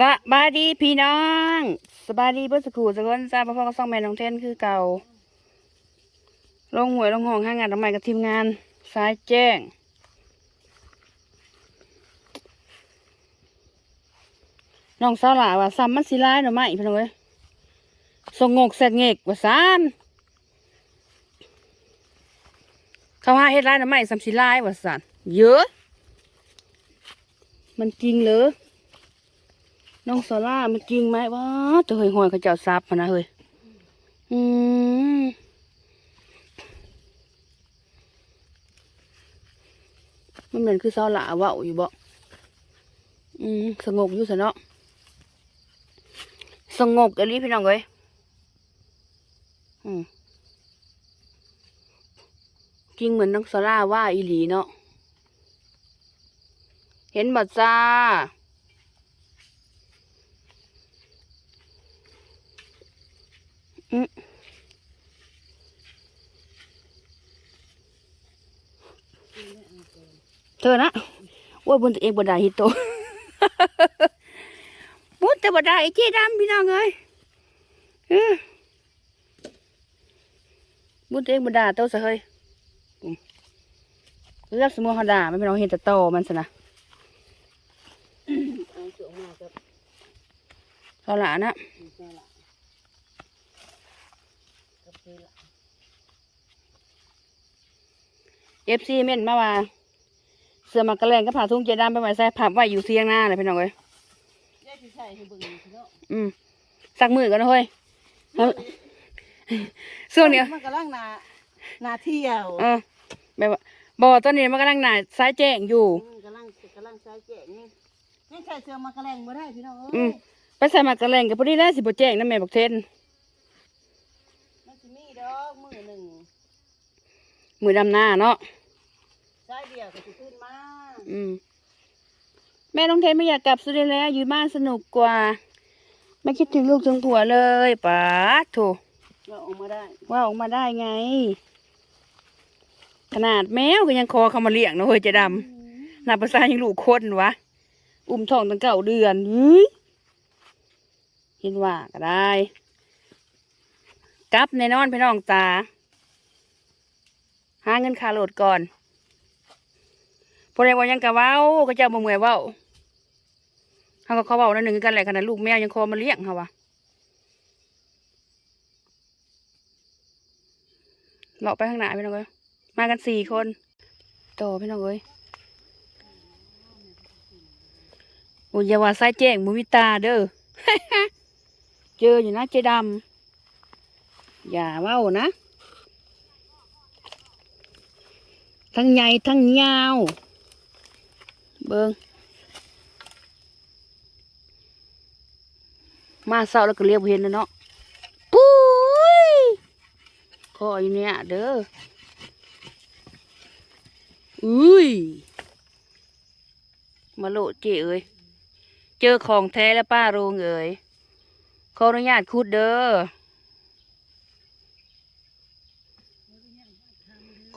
สบายดีพี่น้องสบายดีเพื่อสกูสกุลจ้าพ่อพ่อก็ส่องแม่น้องเทนคือเก่า ลงหวยลงห้องห้างงานทำไมกับทีมงานสายแจ้ง น้องสาวหลาว่าซ้ำมันสิร้ายหน่อไม่พี่น้องเอ้ยส่งงกเสร็จเงกว่าซานเขาหาเฮ็ดร้ายหน่อไม่ซ้ำสิร้ายว่าซานเยอะ มันจริงเหรอ น้องโซล่ามันจริงไหมวะตัวเฮยหวยเขาเจ้าซับมานะเฮ้ยอืมมันเหมือนคือเสาหลาว่าอยู่บ่อืมสงบอยู่ซะเนาะสงบกันนี้พี่น้องเอ้ยอืมจริงเหมือนน้องโซล่าว่าอีหลีเนาะเห็นบ่จ้า อืม เธอนะว่าบนตัวเองบนไดฮิตโตบุญแต่บนไดไอ้เจ๊ดำพี่น้องเอ้ยเออบุญตัวเองบนไดาโตซะเฮ้ยอืมเลือกสมมติเขาด่ามันเป็นเราเห็นแต่โตมันสนะเอาสูงมากับเขาหลานะนี่แค่ละกับ เจละเอฟซีเม่นมาว่า เสื้อมากระแลงก็ผ่าทุ่งเจดามไปไว้ใส่ผับไว้อยู่เสียงหน้าเลยพี่น้องเอ้ยยายสิใส่ให้เบิ่งนี่เนาะอืมสักมือกันนะเฮ้ยเอาช่วงเนี้ยมันกำลังนานาเที่ยวเออแบบว่าบ่ตอนนี้มันกำลังหนาสายแจ้งอยู่มกำลังกำลังใช้แกะนี่นี่ใส่เสื้อมากระแลงบ่ได้พี่น้องอืเอ้มยไปใส่มากระแลงกับพอดีแล้วสิบ่แจ้งนะแม่บอกเทนมันสิมีดอกมือหนึ่ง มือดำหน้าเนาะใช้เดียวก็สิขึ้นมาอืม แม่น้องเทนไม่อยากกลับสุดแล้วอยู่บ้านสนุกกว่า ไม่คิดถึงลูกถึงผัวเลยป๋าโถเราออกมาได้ ว่าออกมาได้ไง ขนาดแมวก็ยังคอเขามาเลี้ยงนะเฮ้ยเจะดำนาภาษายังลูกคนวะ อุ้มท้องตั้งเก้าเดือนเฮ้ยเห็นว่าก็ได้ กลับแน่นอนพี่น้องตา หาเงินค่าโหลดก่อนพอได้ว่ายังกะเว้าก็เจ้าบ่เมื่อยเว้าเขาก็เขาเว้านั่นหนึ่งกันแหละขนาดลูกแมวยังคอมาเลี้ยงเขาวะเลาะไปข้างหน้าพี่น้องเอ้ยมากันสี่คนโตพี่น้องเอ้ยอ้ยยาว่าสายแจ้งมุวิตาเด้อเจออยู่นะเจดำอย่าเว้านะ ทั้งใหญ่ทั้งยาว เบิงมาเศร้าแล้วก็เรียบเห็นแล้วเนาะปุ้ยคออยู่เนี่ยเด้ออุ้ยมาโลเจเอ้ยเจอของแท้แล้วป้าโรงเอ๋ยขออนุญาตคุดเด้อ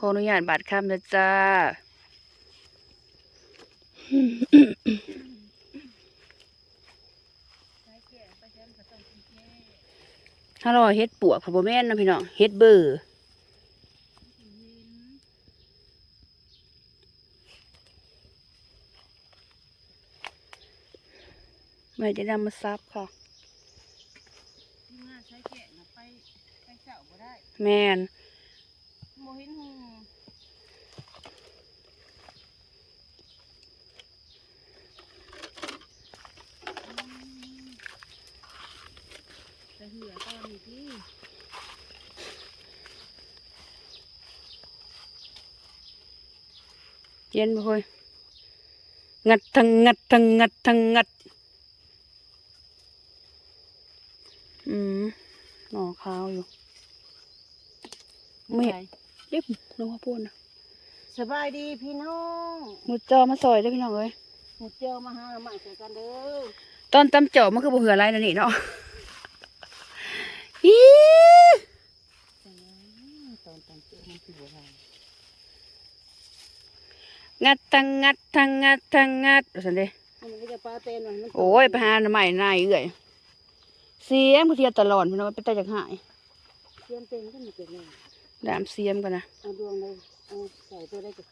ขออนุญาตบาดคำนะจ้าถ้าเราเฮ็ดปวกผับแม่นนะพี่น้องเฮ็ดเบอร์ไม่ได้นำมาซับค่ะที่มาใช้แกะน่ะไปไปเจ้าบ่ได้แมนบ่เห็นหู แต่เหือตอนนี้ที่ เย็นบ่เฮ้ยงัดทั้งงัดทั้งงัดทั้งงัด อืมหน่อขาวอยู่ไม่เรียบลงข้าวโพดนะสบายดีพี่น้องมือจอมาซอยเด้อพี่น้องเอ้ยหมดเจอมาหาหน่อไม้ใส่กันเด้อตอนตำเจาะมันคือบ่เหืออะไรนั่นนี่เนาะอี ตอนตอนเจอมันคือบัวลาย งัดทั้งงัดทั้งงัดทั้งงัดว่าซั่นเด้มันก็จะปลาเต้นมันโอ้ยไปหาหน่อไม้นายเอื่อยเสียมกูเทียตลอดพี่น้องไปแต่จากหายเตรียมเต้นก็มีเกิดเลยดามเสียมกันนะเอาดวงเลยเอาใส่ตัวได้ก็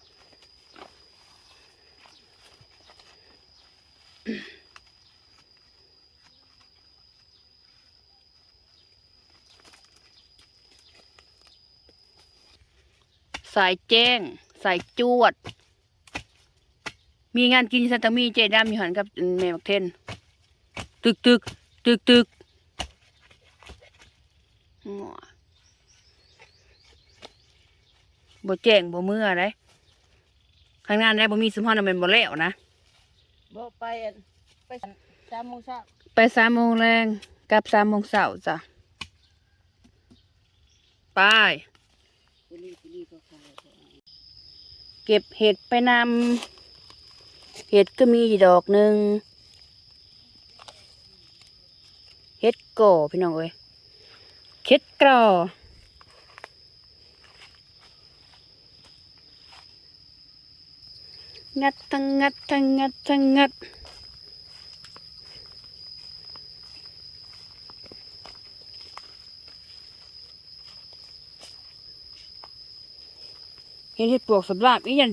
สายแจ้ง สายจวด มีงานกินสันตมีเจดามอยู่หันกับแม่บักเทนตึกตึกตึกตึกงัวบ่แจ้งบ่เมื่อได้ข้างหน้าได้บ่มีสมพรน่ะแม่นบ่แล้วนะบ่ไปอันไปสามโมงเช้าไปสามโมงแรงกลับสามโมงเช้าจ้ะไปปุรีปุรีก็ขายเก็บเห็ดไปนำ เห็ดก็มีดอกหนึ่งเห็ดก่อพี่น้องเอ้ยเห็ดกรองัดทั้งงัดทั้งงัดทั้งงัดเห็นเห็ดปวกสำหรับอีหยัน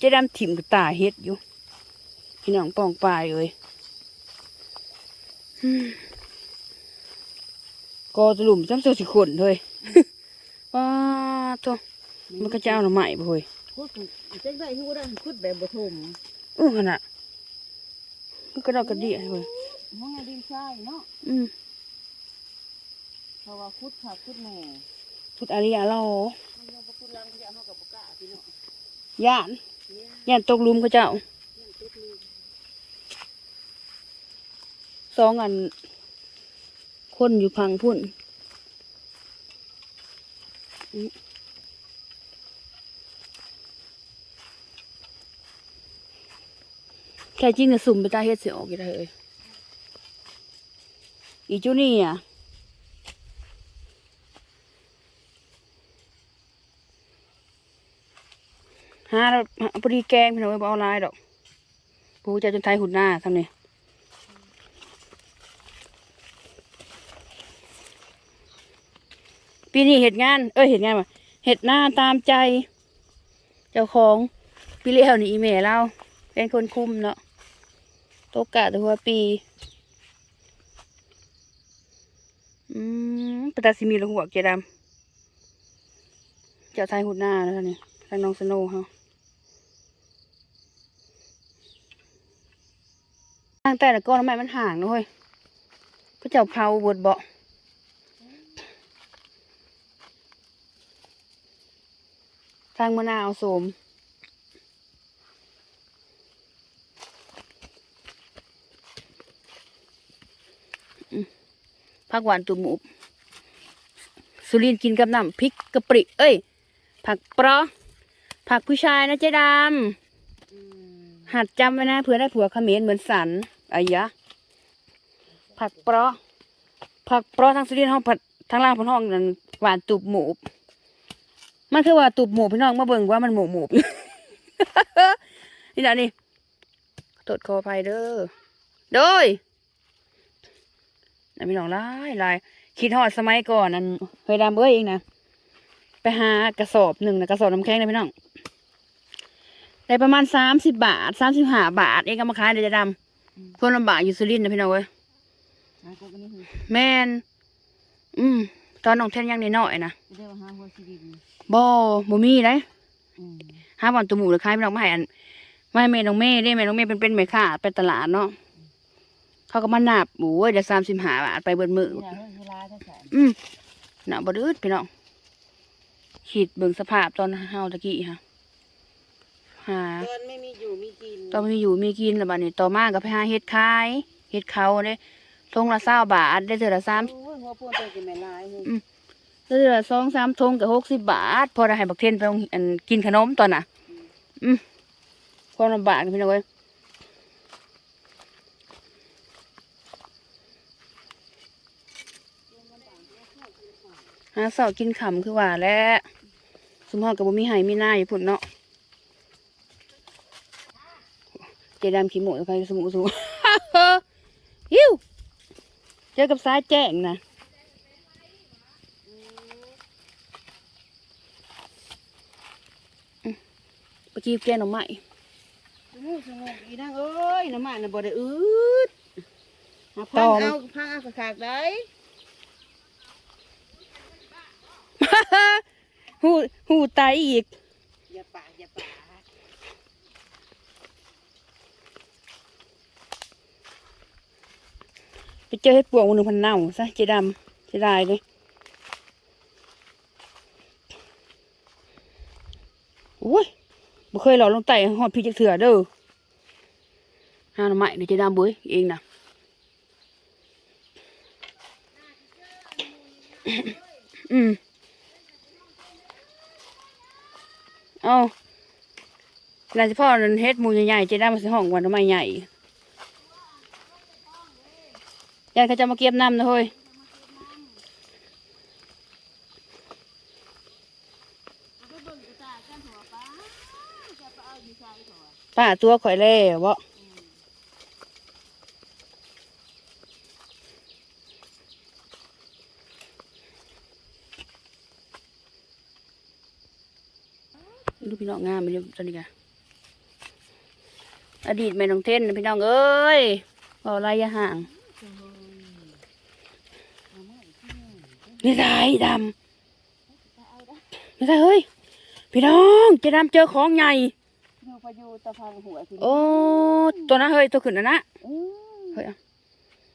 เจะดำถิ่มกับตาเห็ดอยู่ พี่น้องปองปลายเลยอืมกอตะหลุมจ้ำเสือสิขนเลยว้าตัวมันก็จะเอาหน่อไม้ไปเฮ้ยคุดเจ๊งได้ฮู้ได้คุดแบบบ่ทมอู้ขนาดมันก็ดอกกระเดี่ยเฮ้ยห้องไงดินทรายเนาะอืมเพราะว่าคุดขาคุดแหน่พุดอาริยาเรามันยังบ่คุดลังก็จะเฮากับบ่กล้าพี่เนาะย่านย่านตกหลุมเขาเจ้า ยังตุกลืม สองอัน คนอยู่พังพุ่นแค่จริงน่ะสุ่มไปตาเฮ็ดเสิออกอยู่ได้เอ้ยอีจูนี่อะหาแล้วหาพอดีแกงพี่น้องไว้บ่เอาลายดอกปูจะจนไทยหุ่นหน้าทำนี่ ปีนี้เห็ดงาน เอ้ยเห็ดงานมาเห็ดหน้าตามใจ เจ้าของปีเลี้ยวนี่อีเมลเราเป็นคนคุมเนาะโตกะตัวปี อืมปตาซิมีละหัวเกยดำเจ้าไทยหุดหน้าแล้วนี่ทางน้องสโนว์เขาทางแต่ละก้อนทำไมมันห่างเนะเฮ้ยก็เจ้าเผาบดเบาะ ทางมะนาวโสมอืมผักหวานตุ่มหมูสุรินทร์กินกับน้ำพริกกะปริ เอ้ย ผักเปราะผักผู้ชายนะเจ๊ดอืมำหัดจำไว้นะเผื่อได้ผัวเขมรเหมือนสันอายะ ผักเปราะผักเปราะทางสุรินทร์ห้องผัดทางล่างพันห้องนั้นหวานตุบหมู มันคือว่าตุบหมูพี่น้องมาเบิ่งว่ามันหมูหมูนี่นะนี่ตดคอภัยเด้อโดยนะพี่น้องลายลายคิดฮอดสมัยก่อนนั่นเคยดำเอ้ยเองนะไปหากระสอบหนึ่งนะกระสอบน้ำแข็งนะพี่น้องได้ประมาณสามสิบบาทสามสิบห้าบาทเองก็มาขายเดี๋ยวจะดำคนลำบากอยู่สุรินทร์นะพี่น้องเว้ยหาก็บ่นี่คือแม่นอืม ตอนน้องเทนยังน้อยๆนะจะได้ว่าหาหัวสิดินบ่บ่มีเลยอืมห้าบอลตัวหมูหรือขายพี่น้องมาให้อันไม่แม่น้องเม่ได้แม่น้องเม่เป็นเป็นแม่ค้าไปตลาดเนาะเขาก็มานับโอ้ยเดี๋ยวสามสิบห้าบาทไปเบิดมือนี่ล่ะเรื่องเวลาถ้าใส่อืมน่ะบ่ดื้อพี่น้องขีดเบิ่งสภาพตอนเฮาตะกี้ฮะหาตอนไม่มีอยู่มีกินตอนมีอยู่มีกินแล้วบัดนี้ต่อมาก็ไปหาเฮ็ดขายเฮ็ดเขาเด้ ทงละ20บาท ได้เทื่อละสามโอ้ยหัวปวดไปกินแม่ลายเฮ้ยอืมเทื่อละสองสามทงก็60บาท พอได้ให้บักเทนไปโรงอันกินขนมตอนน่ะ อืมความลำบากพี่น้องเว้ยหาเสากินขำคือว่าแหล้วสมพรกับบ่มีไห้มีหน้าอยู่พุ่นเนาะเจดำขี้โมกใครสมุสูฮิว เจอกับสายแจ้งนะอืมไปจีบแกหน่อไม้สงบสงบอีนางเอ้ยน้ำมันน่ะบ่ได้อืดหาต้พัองงเอาพังเอาขากๆได้หูหูตายอีก อย่าปากอย่าปาก ไป เจอให้ปวงหนึ่งพันเน่าซะเจดำเจได้เลยโอ้ยบ่เคยหลอลงไต่หอดพี่จักเถื่อเด้อห้าหน่อไม้เดี๋ยวเจดำบุ้ยเองนะอืมเอาหลังจากพ่อนั้นเฮ็ดมูใหญ่ๆเจดำมาสิห้องวันหน่อไมใหญ่ ยายเขาจะมาเก็บน้ำนะเฮ้ยป้าตัวข่อยเล่บ่ดูพี่น้องงามไปเลยตอนนี้กันอดีตแม่น้องเทนน่ะพี่น้องเอ้ยบ่อะไรย่าห่าง นี่ได้ดำนี่ได้เฮ้ย พี่น้องเจะดำเจอของใหญ่อยู่ไปอยู่ตะพังหัวโอ้ตัวนั้นเฮ้ยตัวขึ้นนะนะเฮ้ย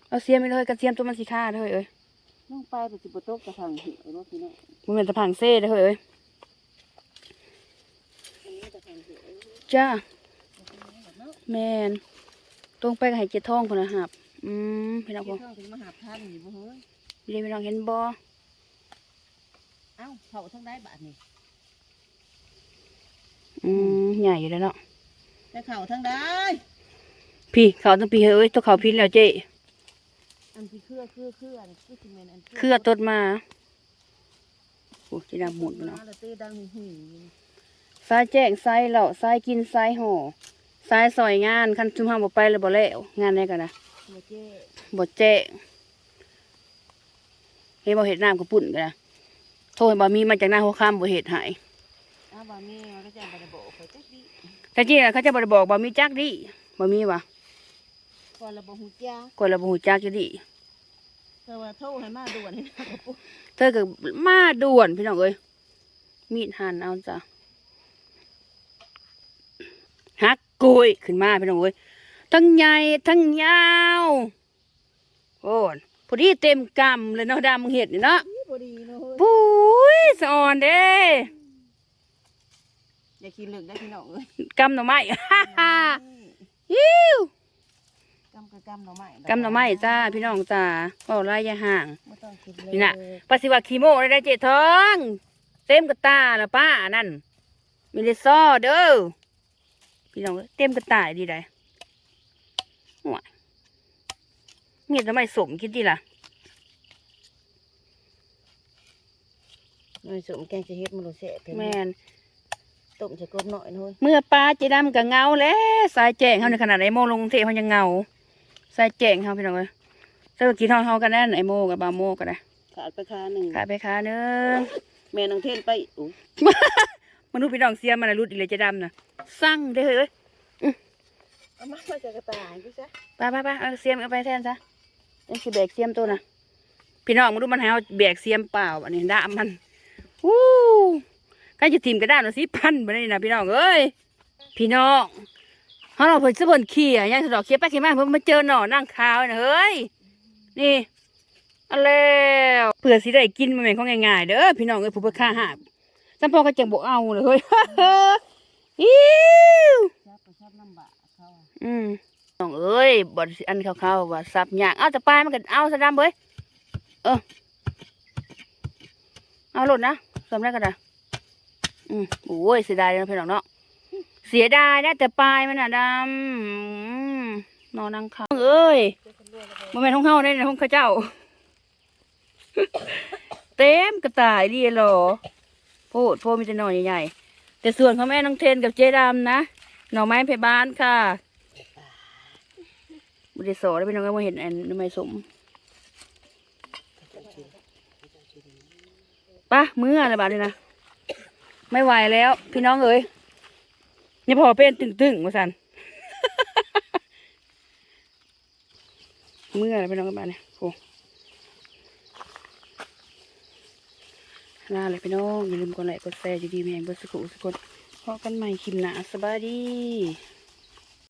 เอาเสียมไปเลยกระเทียมตัวมันสีค่าเฮ้ยเอ้ยน้องไปไปสิบ่ตกตะพังหัวเนาะพี่น้องมันเป็นตะพังเซ่เด้อเฮ้ยเอ้ยจ้าแมนตรงไปกับไห้เจ็ดทองคนนะหับ อืมพี่น้องเจ้าบ่ข้างถึงมาหาท่านอยู่บ่เฮ้ยดีพี่น้องเห็นบ่ อ้าเขาทั้งได้บาทนี่อืมใหญ่อยู่แล้วเนาะแต่เขาทั้งได้ พี่เขาต้องพี่เฮ้ยเอ้ยตัวเขาพินแล้วเจ๊อันที่เครือเครือเครืออันคือสิแม่นอันเครือต้นมาโอ้เจะดำหมดไปเนาะแล้วเต้ดังหิวสายแจ้งสายเหล่าสายกินสายห่อสายซอยงานคันซุมห้าบ่ไปแล้วบ่แล้วงานไหนกันนะบ่เจ้บ่แจ้งเฮ็ดบ่เฮ็ดน้ำกระปุ่นกันนะ โทรให้บ่มีมาจากหน้าหัวค่ำบ่เฮ็ดให้อ้าวบ่มีมันก็จะบ่ได้บอกเขาจักดีแต่จริงๆเขาจะบ่ได้บอกบ่มีจักดิบ่มีวะก่อนระบ่ฮู้จักคนละบ่ฮู้จักอยู่ดิแต่ว่าโทรให้มาด่วนให้กระปุกเธอก็มาด่วนพี่น้องเอ้ยมีดหั่นเอาจ้ะฮักกุยขึ้นมาพี่น้องเอ้ยทั้งใหญ่ทั้งยาวโอ้นพอดีเต็มกำเลยเนาะดำเห็ดนี่เนาะ นี่บ่ดีเนาะเฮ้ย ปุ้ย สะอ่อนเด้อย่าคิดลึกได้พี่น้องเอ้ยกำหน่อไม้ฮ่าฮ่าฮิวกำกับกำหน่อไม้กำหน่อไม้จ้าพี่น้องจ้าก็ไล่อยาห่าง บ่ต้องคิดเลยนี่น่ะปฏิวัติขี้โมได้เจทอง เต็มกระตาละป้านั่นมีเลซอเด้อพี่น้องเอ้ยเต็มกระตายดีได้หัวเมียทำไมสมคิดดีล่ะ น่อยสมแกงจะเฮ็ดมันโลแซ่บแมนต้มจะกบหน่อยเนาะเมื่อปลาเจดำกับเงาแล้วสายแจ้งเขาในขนาดไอโมลงกรุงเทพเขายังเงาสายแจ้งเขาพี่น้องเอ้ยเจ้ากินห้องเขากันแน่นไอโมกับบาโมกันนะขาดไปคาหนึ่งขายไปค้าเนื้อแม่นางเทนไปอู้มนุษย์พี่น้องเสียมันนะรุดอีเลยเจดำนะสั่งได้อเฮ้ยเอามามาจากกระต่ายพี่ซะไปไปไปเอาเสียมเอาไปแทนซะนี่คือแบกเสียมตัวน่ะพี่น้องมาดูมันให้เอาแบกเสียมเปล่าอันนี้ด่ามัน วู้ก็จะทีมกระด้านเอาสิพันไปนี่นะพี่น้องเอ้ยพี่น้องเขาเราเพิ่นสะเพิ่นเขี่ยยังสะดอกเขี่ยไปเขี่ยมาเพิ่นมาเจอหน่อนั่งขาวนะเฮ้ยนี่เอาแล้วเผื่อสิได้กินมันเป็นของง่ายๆเด้อพี่น้องเอ้ยผู้ไปฆ่าหาบจำพอก็จังบอกเอาเลยเฮ้ยอิ้วอืมน้องเอ้ยบอดอันเขาๆว่าสับยากเอาแต่ปลายมันก็เอาสะดำเบ้ยเออเอาหลดนะ สำได้กันนะอืมโอ้ยเสียดายนะพี่น้องเนาะเสียดายนะแต่ปลายมันน่ะดำอืมนอนนังเขาเอ้ยมันเป็นห้องเฮาได้ในห้องเข้าเจ้า เต็มกระต่ายดีเหรอโพดโพดมีแต่หน่อใหญ่ๆแต่ส่วนของแม่น้องเทนกับเจดำนะหน่อไม้เพบ้านค่ะตายบ่ได้สอได้พี่น้องก็มาเห็นอันน้ำไม้สม ปะมื้ออะไรบาดเลยนะไม่ไหวแล้ว พี่น้องเอ้ยนี่พอเป็นตึงๆมาสันเมื่อะไรพี่น้องกันบ้านเนี่ยโอ้ลาเลยพี่น้องอย่าลืมกดไลค์กดแชร์อยู่ดีแมงเบอร์สกุสกุลพอกันใหม่คลิปหน้าสบายดี